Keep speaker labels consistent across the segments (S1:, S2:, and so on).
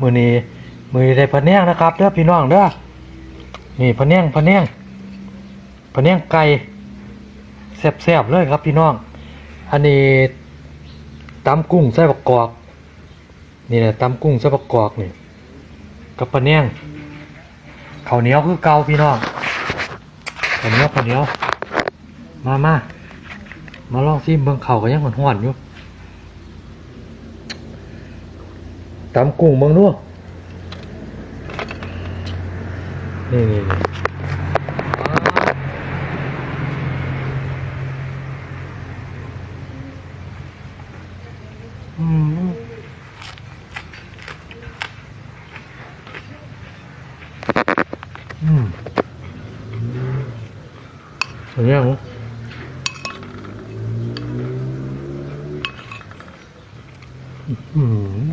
S1: มือนี้มือนได้พะเนียงนะครับเด้อพี่น้องเด้อนี่พะเนียงพะเนียงพะเนียงไก่แซ่บๆเลยครับพี่น้องอันนี้ตำกุ้งใส่ประกอบนี่แหละตำกุ้งใส่ประกอบนี่กับปลาเนียงข้าวเหนียวคือเกาพี่น้องข้าวเหนียวข้าวเหนียวมามามาลองซิเบิ่งเข่าก็ยังหอนหอนอยู่ตำกุ้งบ้างด้วยนี่นี่อืมสวยงามมั้ย Mm-hmm.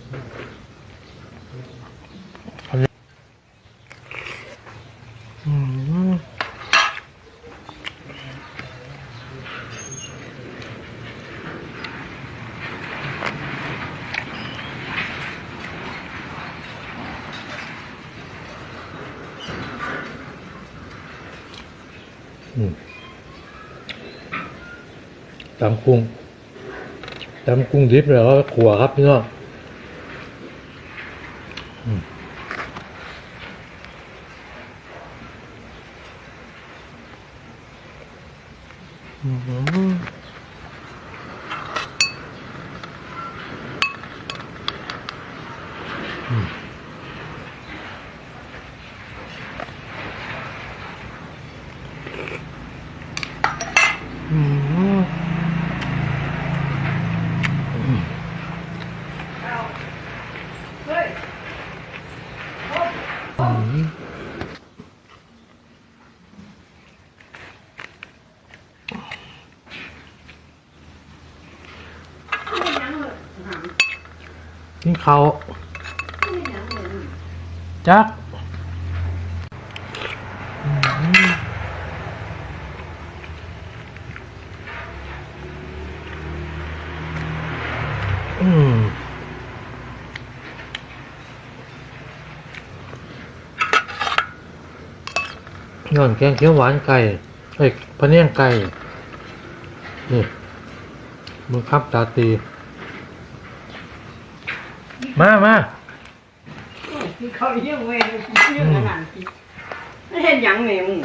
S1: ตำกุ้งตำกุ้งดิบแล้วก็ขัวครับพี่น้องอืมนี่เขาจักย้อนแกงเขียวหวานไก่ไอ้พะเนียงไก่ นี่มึงครับตาตี
S2: 妈妈，你靠业务耶，你靠业那些娘们。